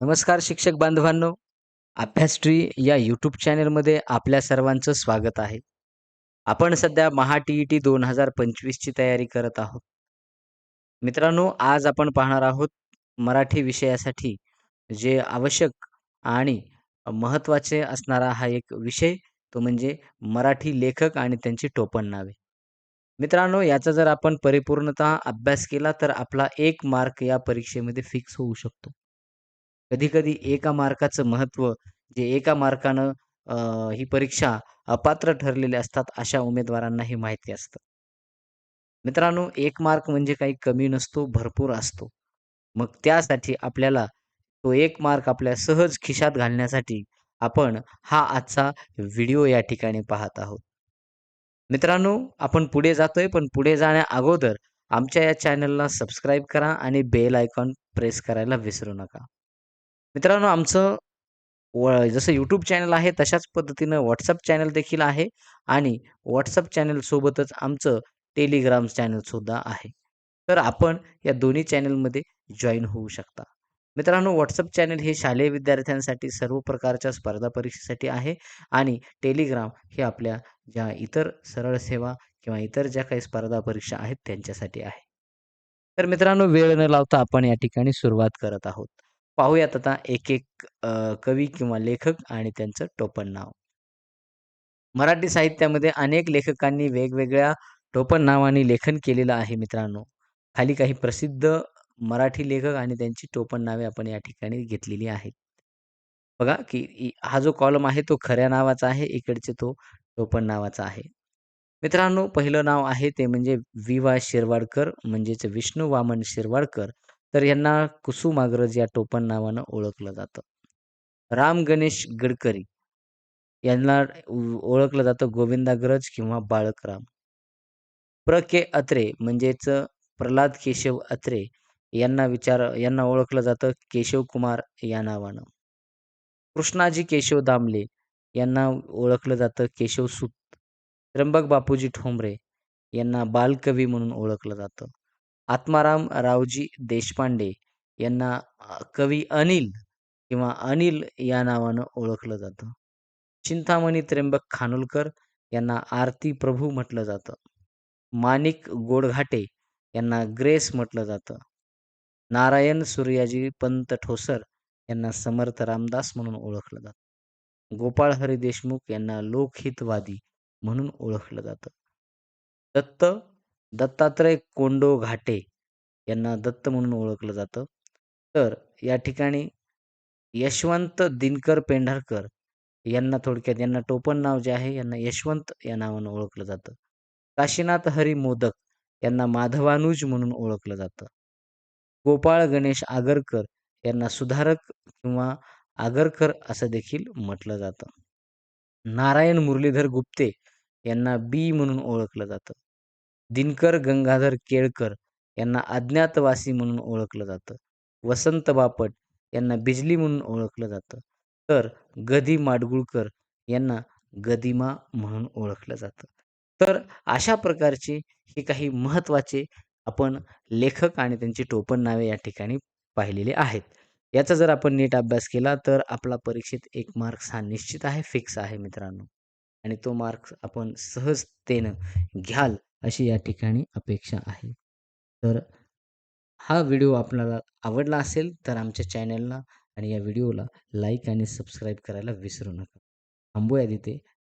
नमस्कार शिक्षक बांधवांनो. अभ्यास ट्री या यूट्यूब चॅनलमध्ये आपल्या सर्वांचं स्वागत आहे. आपण सध्या महा टी ई टी दोन हजार पंचवीसची तयारी करत आहोत. मित्रांनो आज आपण पाहणार आहोत मराठी विषयासाठी जे आवश्यक आणि महत्त्वाचे असणारा हा एक विषय तो म्हणजे मराठी लेखक आणि त्यांची टोपण नावे. मित्रांनो याचा जर आपण परिपूर्णतः अभ्यास केला तर आपला एक मार्क या परीक्षेमध्ये फिक्स होऊ शकतो. कधी कधी एका मार्काचं महत्त्व जे एका मार्कानं ही परीक्षा अपात्र ठरलेले असतात अशा उमेदवारांना हे माहिती असतं. मित्रांनो एक मार्क म्हणजे काही कमी नसतो भरपूर असतो. मग त्यासाठी आपल्याला तो एक मार्क आपल्या सहज खिशात घालण्यासाठी आपण हा आजचा व्हिडिओ या ठिकाणी पाहत आहोत. मित्रांनो आपण पुढे जातोय पण पुढे जाण्या अगोदर आमच्या या चॅनलला सबस्क्राईब करा आणि बेल आयकॉन प्रेस करायला विसरू नका. मित्रांनो आमचं व जसं यूट्यूब चॅनल आहे तशाच पद्धतीनं व्हॉट्सअप चॅनल देखील आहे आणि व्हॉट्सअप चॅनलसोबतच आमचं टेलिग्राम चॅनलसुद्धा आहे. तर आपण या दोन्ही चॅनलमध्ये जॉईन होऊ शकता. मित्रांनो व्हॉट्सअप चॅनल हे शालेय विद्यार्थ्यांसाठी सर्व प्रकारच्या स्पर्धा परीक्षेसाठी आहे आणि टेलिग्राम हे आपल्या ज्या इतर सरळ सेवा किंवा इतर ज्या काही स्पर्धा परीक्षा आहेत त्यांच्यासाठी आहे. तर मित्रांनो वेळ न लावता आपण या ठिकाणी सुरुवात करत आहोत. पाहूयात आता एक एक कवी किंवा लेखक आणि त्यांचं टोपण नाव. मराठी साहित्यामध्ये अनेक लेखकांनी वेगवेगळ्या टोपण नावाने लेखन केलेलं आहे मित्रांनो. खाली काही प्रसिद्ध मराठी लेखक आणि त्यांची टोपण नावे आपण या ठिकाणी घेतलेली आहेत. बघा की हा जो कॉलम आहे तो खऱ्या नावाचा आहे इकडचे तो टोपण नावाचा आहे. मित्रांनो पहिलं नाव आहे ते म्हणजे वि वा शिरवाडकर म्हणजेच विष्णू वामन शिरवाडकर. तर यांना कुसुमाग्रज या टोपण नावानं ओळखलं जातं. राम गणेश गडकरी यांना ओळखलं जातं गोविंदाग्रज किंवा बाळकराम. प्र. के. अत्रे म्हणजेच प्रल्हाद केशव अत्रे यांना विचार यांना ओळखलं जातं केशव कुमार या नावानं. कृष्णाजी केशव दामले यांना ओळखलं जातं केशव सुत. त्र्यंबक बापूजी ठोंबरे यांना बालकवी म्हणून ओळखलं जातं. आत्माराम रावजी देशपांडे यांना कवी अनिल किंवा अनिल या नावानं ओळखलं जातं. चिंतामणी त्र्यंबक खानोलकर यांना आरती प्रभू म्हटलं जातं. माणिक गोडघाटे यांना ग्रेस म्हटलं जातं. नारायण सूर्याजी पंत ठोसर यांना समर्थ रामदास म्हणून ओळखलं जातं. गोपाळ हरी देशमुख यांना लोकहितवादी म्हणून ओळखलं जातं. दत्त दत्तात्रय कोंडो घाटे यांना दत्त म्हणून ओळखलं जातं. तर या ठिकाणी यशवंत दिनकर पेंढारकर यांना थोडक्यात यांना टोपण नाव जे आहे यांना यशवंत या नावानं ओळखलं जातं. काशीनाथ हरी मोदक यांना माधवानुज म्हणून ओळखलं जातं. गोपाळ गणेश आगरकर यांना सुधारक किंवा आगरकर असं देखील म्हटलं जातं. नारायण मुरलीधर गुप्ते यांना बी म्हणून ओळखलं जातं. दिनकर गंगाधर केळकर यांना अज्ञातवासी म्हणून ओळखलं जातं. वसंत बापट यांना बिजली म्हणून ओळखलं जातं. तर गदी माडगुळकर यांना गदिमा म्हणून ओळखलं जातं. तर अशा प्रकारचे हे काही महत्त्वाचे आपण लेखक आणि त्यांची टोपण नावे या ठिकाणी पाहिलेले आहेत. याचा जर आपण नीट अभ्यास केला तर आपला परीक्षेत एक मार्क्स हा निश्चित आहे फिक्स आहे मित्रांनो. आणि तो मार्क्स आपण सहजतेनं घ्याल अशी या ठिकाणी अपेक्षा आहे. तर हा व्हिडिओ आपल्याला आवडला असेल तर आमच्या चॅनलला आणि या व्हिडिओला लाईक आणि सबस्क्राईब करायला विसरू नका. थांबूया तिथे.